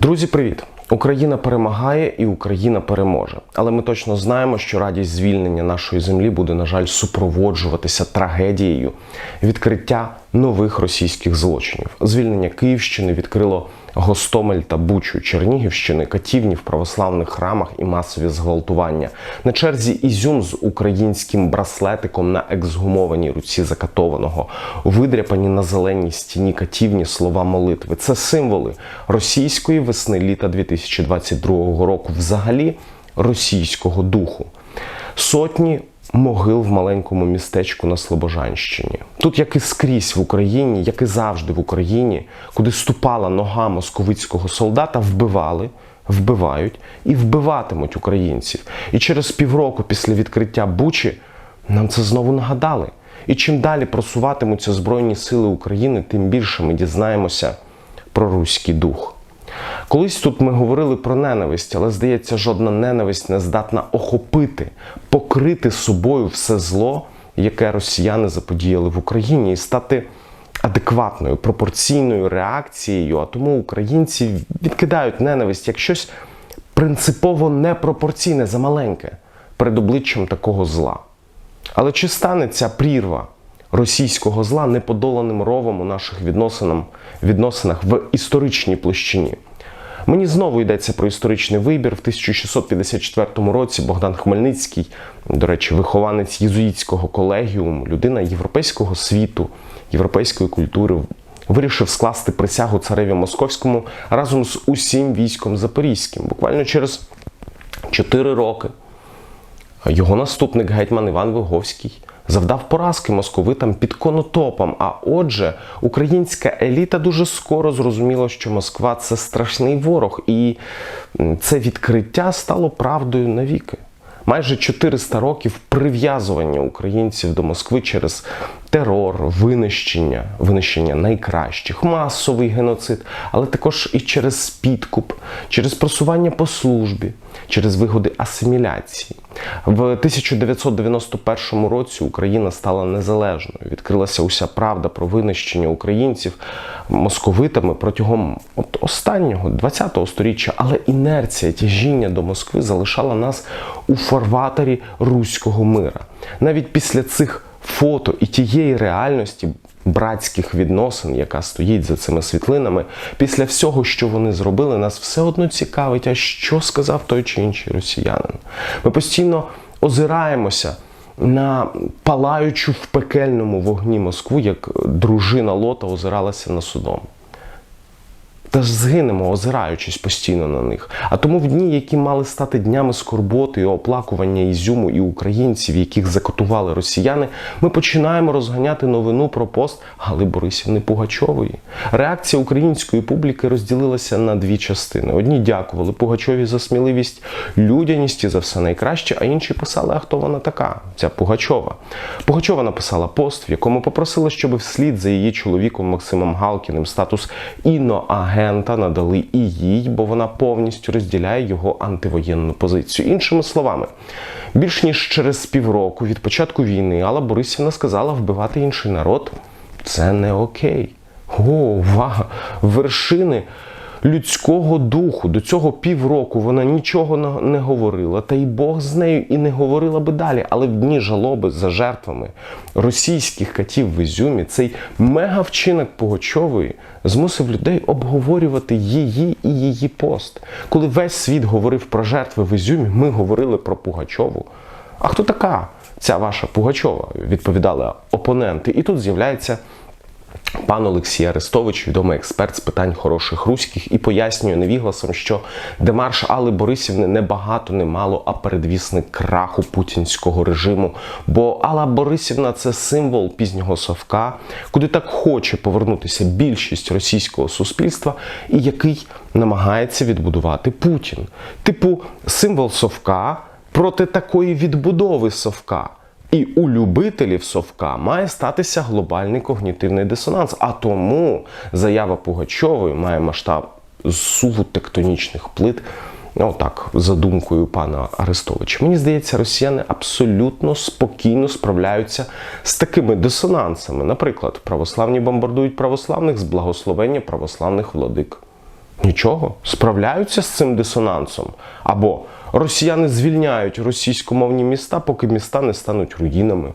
Друзі, привіт! Україна перемагає і Україна переможе. Але ми точно знаємо, що радість звільнення нашої землі буде, на жаль, супроводжуватися трагедією відкриття нових російських злочинів. Звільнення Київщини відкрило Гостомель та Бучу Чернігівщини, катівні в православних храмах і масові зґвалтування. На черзі Ізюм з українським браслетиком на ексгумованій руці закатованого, видряпані на зеленій стіні катівні слова молитви. Це символи російської весни літа 2022 року, взагалі російського духу. Сотні могил в маленькому містечку на Слобожанщині. Тут, як і скрізь в Україні, як і завжди в Україні, куди ступала нога московицького солдата, вбивали, вбивають і вбиватимуть українців. І через півроку після відкриття Бучі нам це знову нагадали. І чим далі просуватимуться Збройні Сили України, тим більше ми дізнаємося про руський дух. Колись тут ми говорили про ненависть, але здається, жодна ненависть не здатна охопити, покрити собою все зло, яке росіяни заподіяли в Україні, і стати адекватною, пропорційною реакцією. А тому українці відкидають ненависть як щось принципово непропорційне, замаленьке перед обличчям такого зла. Але чи стане ця прірва російського зла неподоланим ровом у наших відносинах, в історичній площині? Мені знову йдеться про історичний вибір. В 1654 році Богдан Хмельницький, до речі, вихованець єзуїтського колегіуму, людина європейського світу, європейської культури, вирішив скласти присягу цареві московському разом з усім військом запорізьким. Буквально через 4 роки його наступник гетьман Іван Виговський завдав поразки московитам під конотопом. А отже, українська еліта дуже скоро зрозуміла, що Москва це страшний ворог, і це відкриття стало правдою навіки. Майже 400 років прив'язування українців до Москви через терор, винищення, винищення найкращих, масовий геноцид, але також і через підкуп, через просування по службі, через вигоди асиміляції. В 1991 році Україна стала незалежною. Відкрилася уся правда про винищення українців московитами протягом от останнього 20-го сторіччя, але інерція тяжіння до Москви залишала нас у фарватері руського мира. Навіть після цих фото і тієї реальності братських відносин, яка стоїть за цими світлинами, після всього, що вони зробили, нас все одно цікавить, а що сказав той чи інший росіянин. Ми постійно озираємося. На палаючу в пекельному вогні Москву, як дружина Лота озиралася на судом. Та ж згинемо, озираючись постійно на них. А тому в дні, які мали стати днями скорботи і оплакування Ізюму і українців, яких закотували росіяни, ми починаємо розганяти новину про пост Гали Борисівни Пугачової. Реакція української публіки розділилася на дві частини: одні дякували Пугачові за сміливість, людяність і за все найкраще, а інші писали, а хто вона така, ця Пугачова. Пугачова написала пост, в якому попросила, щоб вслід за її чоловіком Максимом Галкіним статус іноагента агента надали і їй, бо вона повністю розділяє його антивоєнну позицію. Іншими словами, більш ніж через півроку від початку війни Алла Борисівна сказала, вбивати інший народ це не окей. О, увага! Вершини людського духу. До цього півроку вона нічого не говорила, та й Бог з нею і не говорила би далі. Але в дні жалоби за жертвами російських катів в Ізюмі цей мегавчинок Пугачової змусив людей обговорювати її і її пост. Коли весь світ говорив про жертви в Ізюмі, ми говорили про Пугачову. А хто така ця ваша Пугачова? Відповідали опоненти. І тут з'являється. Пан Олексій Арестович, відомий експерт з питань хороших руських, і пояснює невігласом, що демарш Алли Борисівни не багато, не мало, а передвісник краху путінського режиму. Бо Алла Борисівна це символ пізнього совка, куди так хоче повернутися більшість російського суспільства, і який намагається відбудувати Путін. Типу, символ совка проти такої відбудови совка. І у любителів совка має статися глобальний когнітивний дисонанс. А тому заява Пугачової має масштаб суву тектонічних плит. Отак, за думкою пана Арестовича. Мені здається, росіяни абсолютно спокійно справляються з такими дисонансами. Наприклад, православні бомбардують православних з благословення православних владик. Нічого, справляються з цим дисонансом. Або росіяни звільняють російськомовні міста, поки міста не стануть руїнами.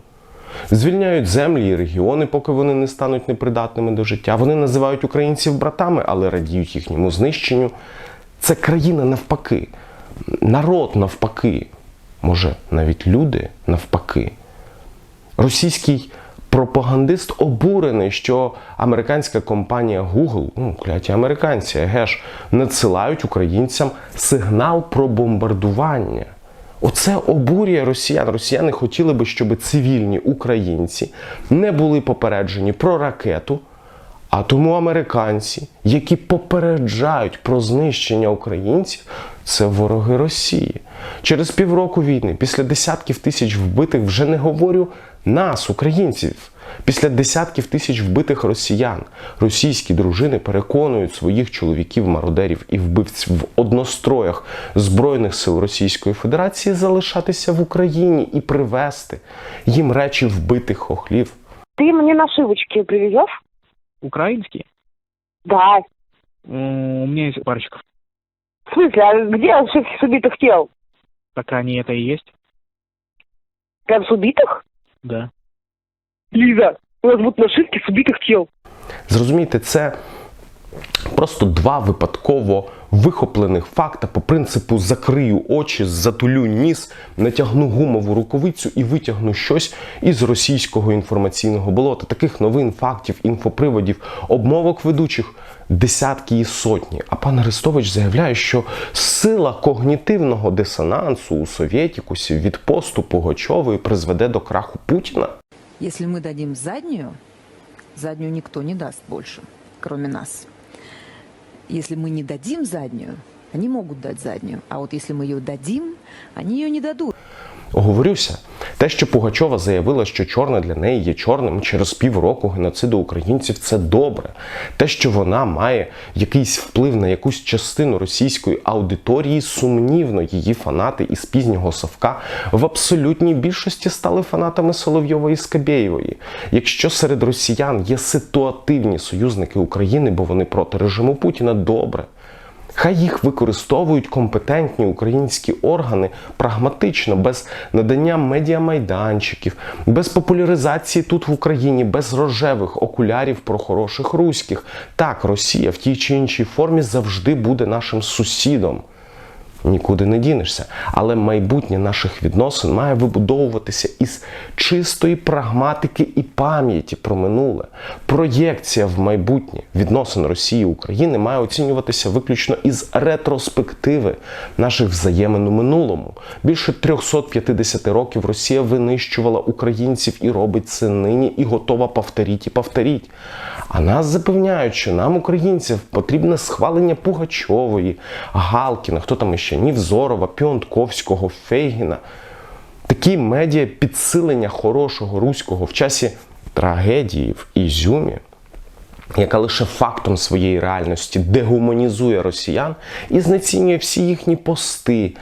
Звільняють землі і регіони, поки вони не стануть непридатними до життя. Вони називають українців братами, але радіють їхньому знищенню. Це країна навпаки, народ навпаки, може навіть люди навпаки. Російський пропагандист обурений, що американська компанія Google, ну, кляті американці, геш, надсилають українцям сигнал про бомбардування. Оце обурює росіян. Росіяни хотіли би, щоб цивільні українці не були попереджені про ракету. А тому американці, які попереджають про знищення українців, це вороги Росії. Через півроку війни, після десятків тисяч вбитих, вже не говорю нас, українців. Після десятків тисяч вбитих росіян російські дружини переконують своїх чоловіків-мародерів і вбивців в одностроях Збройних сил Російської Федерації залишатися в Україні і привезти їм речі вбитих хохлів. Ты мне нашивочки привезешь? Украинские? Да. М, У меня есть парочка. В смысле, а где всех убитых тел? Так они это и есть? Прям с убитых? Да. Лиза, у нас будут нашивки с убитых тел. Зрозумійте, це просто два випадково вихоплених факта по принципу закрию очі, затулю ніс, натягну гумову рукавицю і витягну щось із російського інформаційного болота. Таких новин, фактів, інфоприводів, обмовок ведучих десятки і сотні. А пан Арестович заявляє, що сила когнітивного дисонансу у Совєтікусі від посту Пугачової призведе до краху Путіна. Если мы дадим заднюю, заднюю никто не даст больше, кроме нас. Если мы не дадим заднюю, они могут дать заднюю. А вот если мы ее дадим, они ее не дадут. Оговорюся, те, що Пугачова заявила, що чорне для неї є чорним через півроку геноциду українців, це добре. Те, що вона має якийсь вплив на якусь частину російської аудиторії, сумнівно її фанати із пізнього совка в абсолютній більшості стали фанатами Соловйової і Скабєєвої. Якщо серед росіян є ситуативні союзники України, бо вони проти режиму Путіна, добре. Хай їх використовують компетентні українські органи прагматично, без надання медіамайданчиків, без популяризації тут в Україні, без рожевих окулярів про хороших руських. Так, Росія в тій чи іншій формі завжди буде нашим сусідом. Нікуди не дінешся. Але майбутнє наших відносин має вибудовуватися із чистої прагматики і пам'яті про минуле. Проєкція в майбутнє відносин Росії і України має оцінюватися виключно із ретроспективи наших взаємин у минулому. Більше 350 років Росія винищувала українців і робить це нині, і готова повторіть і повторіть. А нас запевняють, що нам, українців, потрібне схвалення Пугачової, Галкіна, хто там іще, Нівзорова, Піонтковського, Фейгіна. Такі медіа підсилення хорошого руського в часі трагедії в Ізюмі, яка лише фактом своєї реальності дегуманізує росіян і знецінює всі їхні пости,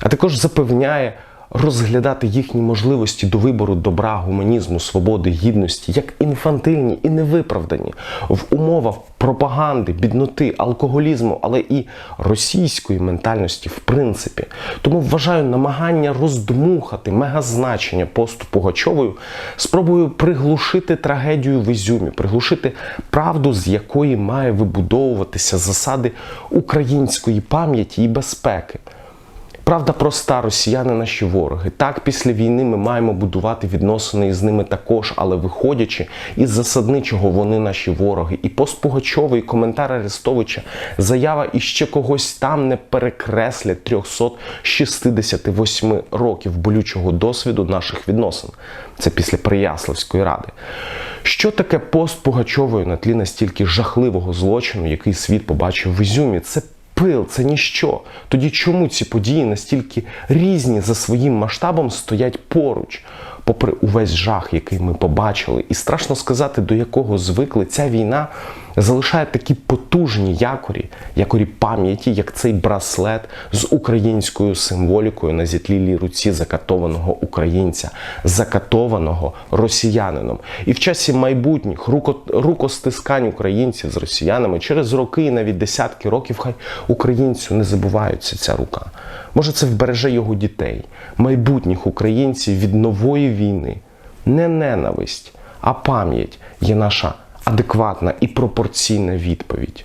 а також запевняє розглядати їхні можливості до вибору добра, гуманізму, свободи, гідності як інфантильні і невиправдані в умовах пропаганди, бідноти, алкоголізму, але і російської ментальності, в принципі. Тому вважаю намагання роздмухати мегазначення посту Пугачовою спробую приглушити трагедію в Ізюмі, приглушити правду, з якої має вибудовуватися засади української пам'яті і безпеки. Правда проста, росіяни наші вороги. Так, після війни ми маємо будувати відносини із ними також, але виходячи із засадничого, вони наші вороги. І пост Пугачова, і коментар Арестовича, заява і ще когось там не перекреслять 368 років болючого досвіду наших відносин. Це після Прияславської ради. Що таке пост Пугачової на тлі настільки жахливого злочину, який світ побачив в Ізюмі? Це пил, це ніщо. Тоді чому ці події настільки різні за своїм масштабом стоять поруч? Попри увесь жах, який ми побачили, і страшно сказати, до якого звикли, ця війна залишає такі потужні якорі, якорі пам'яті, як цей браслет з українською символікою на зітлілій руці закатованого українця, закатованого росіянином. І в часі майбутніх руко, рукостискань українців з росіянами через роки і навіть десятки років, хай українцю не забувається ця рука. Може, це вбереже його дітей, майбутніх українців від нової війни. Не ненависть, а пам'ять є наша адекватна і пропорційна відповідь.